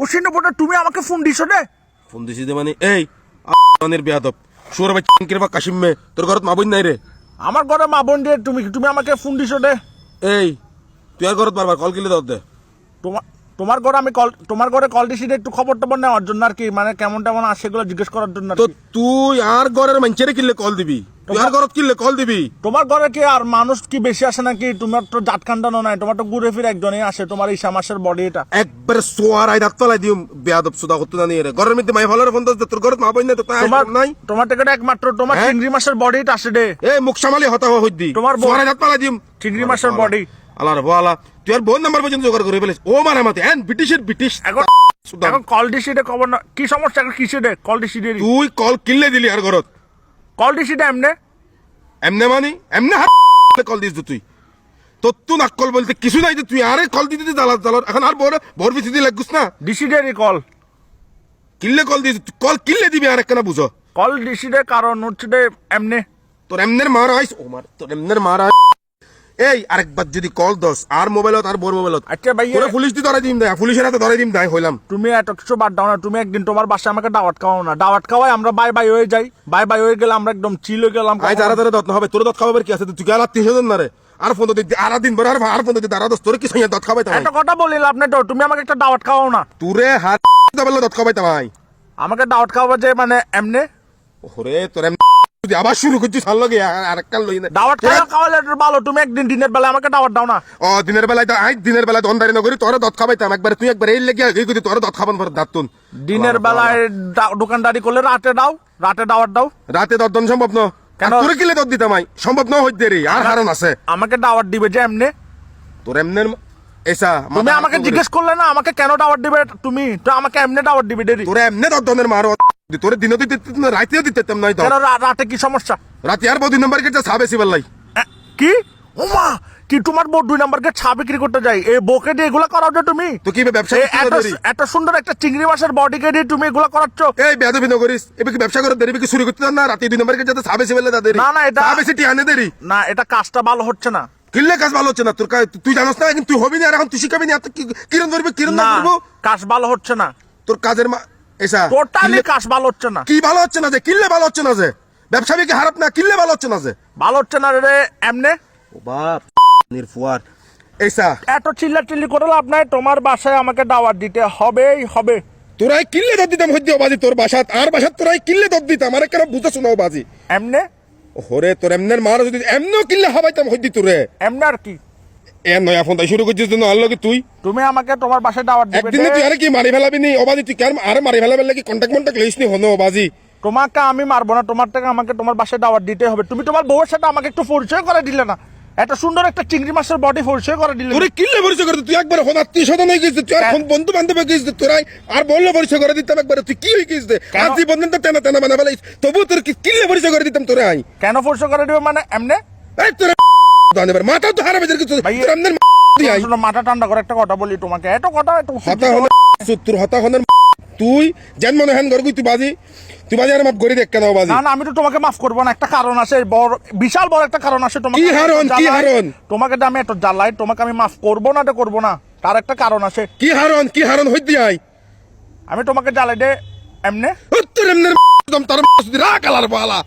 ও সিনে বোটা তুমি আমাকে ফোন দিছো রে ফোন দিছি দে মানে এই আনের বেয়াদব। সুর ভাই চিনকির বা কাশিম মে তোর ঘরত মা বোন নাই রে। আমার ঘরে মা বোন দিয়ে তুমি তুমি আমাকে ফোন দিছো রে এই তুই আর ঘরত বারবার কল কিলে দাও দে। তোমার তোমার ঘরে আমি কল তোমার ঘরে কল দিছি একটু খবর টবর নেওয়ার জন্য আর কি মানে কেমন টেমন আছে সেগুলো জিজ্ঞেস করার জন্য তো তুই আর ঘরের মানুষেরে কিনলে কল দিবি? তুই আর ঘরত কিনলে কল দিবি? তোমার ঘরে কি আর মানুষ কি বেশি আসে নাকি? তোমার তো জাত কান্দানো নাই তোমার তো ঘুরে ফিরে একজনই আসে তোমার এই সামাসের বডি এটা। একবারে সোয়ার আই দাঁত তলাই দিম বেয়াদব সুদা করতে জানি রে। ঘরের মধ্যে মাই ভালো ফোন দে তোর ঘরত মা বোন নাই তো তাই তোমার নাই। তোমার থেকে একমাত্র তোমার হ্যাঁ? চিংড়ি মাছের বডি আসে রে। এই মুখ সামালি হতা হই দি তোমার সোয়ার আই দাঁত তলাই দিম চিংড়ি মাছের body। আল্লাহ রে বালা তুই আর বোন নাম্বার পর্যন্ত জোগাড় করে ফেলিস ও মানে মাতে। এন ব্রিটিশের ব্রিটিশ এখন এখন কল রে খবর না কি সমস্যা? এখন কিসে রে? কল রে। তুই কল কিনলে দিলি আর ঘরত। কল দিছি রে এমনে। এমনে মানি? এমনে কল দিছ তুই। তোর তো নাক্কল বলতে কিছু নাই তুই আরে কল দি দিতে দালাল দালাল। এখন আর বড় বড় বেশি দিয়ে লাগুস না? দিছি দে রে কল কিনলে কল দিছ কল কিনলে দিবি আর একখানা বুঝো। কল দিছি দে কারণ হচ্ছে দে এমনে। তোর এমনের মার আইস ও মার তোর এমনের মার এই আরেকবার যদি কল দস আর মোবাইলত আর বড় মোবাইলত। আচ্ছা ভাই তোরে পুলিশ দি ধরাই দিম দেয় পুলিশের হাতে ধরাই দিম দেয় হইলাম। তুমি এত কিছু বাদ দাও না তুমি একদিন তোমার বাসায় আমাকে দাওয়াত খাওয়াও না। দাওয়াত খাওয়াই আমরা বাই বাই হয়ে যাই। বাই বাই হয়ে গেলে আমরা একদম চিল হয়ে গেলাম। আই যারা তারা দত হবে তোর দত খাবার কি আছে? তুই গেলা তিনশো জন না রে আর ফোন দিতে আর দিন পরে আর আর ফোন দিতে আর দস তোর কি সঙ্গে দত খাবাই তাই একটা কথা বলি লাভ নেই তো তুমি আমাকে একটা দাওয়াত খাওয়াও না। তুরে হাত দাবালে দত খাবাই তাই আমাকে দাওয়াত খাওয়াবো যে মানে এমনে। ওরে তোর এম তুই আবার শুরু করছিস ভালো লাগে আর একটা লই না। দাওয়াত খাওয়া খাওয়ালে ভালো তুমি একদিন দিনের বেলা আমাকে দাওয়াত দাও না। ও দিনের বেলায় তো আই দিনের বেলায় দন্দারি নগরী তোর দত খাবাইতাম একবার তুই একবার এই লেগে এই করি তোর দত খাবান পর দাঁতুন দিনের বেলায় দোকানদারি করলে রাতে দাও রাতে দাওয়াত দাও। রাতে দত দন সম্ভব ন। কেন? তোরে কিলে দত দিতাম আই? সম্ভব ন হইতে রে আর কারণ আছে। আমাকে দাওয়াত দিবে যে এমনে। তোর এমনের এসা তুমি আমাকে জিজ্ঞেস করলে না আমাকে কেন দাওয়াত দিবে? তুমি তো আমাকে এমনে দাওয়াত দিবে দেরি। তোরে এমনে দত দনের মার। তোরে দিনও দিতে রাতেও দিতে নাই তো। রাতে কি সমস্যা? রাতে আর বদি নাম্বার কেটে সাবে সিবাল্লাই এ, কি? ওমা কি তোমার বউ দুই নাম্বারকে ছা বিক্রি করতে যাই এই বউকে দিয়ে এগুলা করাও তুমি? তো কি ব্যবসা এত সুন্দর একটা চিংড়ি মাছের বডিকে দিয়ে তুমি এগুলা করাচ্ছ? এই বেদবি নগরিস এবে কি ব্যবসা করে দেরি কি শুরু করতে না রাতে দুই নাম্বার কেটে সাবে সিবাল্লা দেরি। না, না, এটা- সাবে সিটি আনে দেরি। না এটা কাজটা ভালো হচ্ছে না। কিনলে কাজ ভালো হচ্ছে না তোর তুই জানোস না এখন তুই হবি না আর এখন তুই শিখাবি না এত কিরণ ধরবি কিরণ না করব কাজ ভালো হচ্ছে না। তোর কাজের মা টোটালি কাজ ভালো হচ্ছে না। কি ভালো হচ্ছে না যে? কিনলে ভালো হচ্ছে না যে? ব্যবসা কি হারাপ না কিনলে ভালো হচ্ছে না যে? ভালো হচ্ছে না রে এমনে? ও বাপ নির্ফুয়ার এইসা এত চিল্লা চিল্লি করে লাভ নাই তোমার বাসায় আমাকে দাওয়াত দিতে হবেই হবে। তোরাই কিনলে দর দিতাম হইতে বাজি তোর বাসাত। আর বাসাত তোরাই কিনলে দর দিতাম আরে কেন বুঝতে শোনাও বাজি? এমনে? ওরে তোর এমনের মার যদি এমনও কিনলে হবাইতাম হইতি তোরে। এমনে আর কি? এ নয়া ফোন তাই শুরু করছিস না আল্লাহ কি তুই? তুমি আমাকে তোমার বাসায় দাওয়াত দিবে একদিনে তুই আরে কি মারি ফেলাবি নি? অবাজি তুই কেন আর মারি ফেলাবে লাগি কন্টাক্ট মন্টাক্ট লইস নি হনো অবাজি। তোমাকে আমি মারবো না তোমার থেকে আমাকে তোমার বাসায় দাওয়াত দিতে হবে। তুমি তোমার বউয়ের সাথে আমাকে একটু পরিচয় করে দিলে না। সুন্দর একটা চিংড়ি মাছের বডি পরিচয় করে দিলে পরিচয় করে তুই একবার হন আত্মীয় স্বজন হয়ে গেছিস তুই বন্ধু বান্ধব হয়ে গেছিস তোরাই আর বললে পরিচয় করে দিতাম একবার। তুই কি হয়ে গেছিস কেন? আর জীবন তো তেনা তেনা বানা ফেলাইস। তবু তোর কি কিনলে পরিচয় করে দিতাম তোরে কেন পরিচয় করে দিবে মানে? এমনে? তোরে মাথা তো হারাবে কিছু। ভাই, তোর এমনের তুই আই। শোনো, মাথা ঠান্ডা করে একটা কথা বলি তোমাকে। এত কথা এত হতা হন তোর হতা হনের তুই যেন মনে হেন গরগুই তুই বাজি। তুই বাজি আর মাপ করে দেখ কেন বাজি। না না আমি তো তোমাকে মাফ করব না একটা কারণ আছে বড় বিশাল বড় একটা কারণ আছে তোমাকে কি আমি কি জ্বালাই, তোমাকে আমি এত জ্বালাই তোমাকে আমি মাফ করব না তো করব না তার একটা কারণ আছে। কি হারন কি হারন হই দি আই। আমি তোমাকে জ্বালাই দে এমনে। তোর তার রাখ আলার বালা।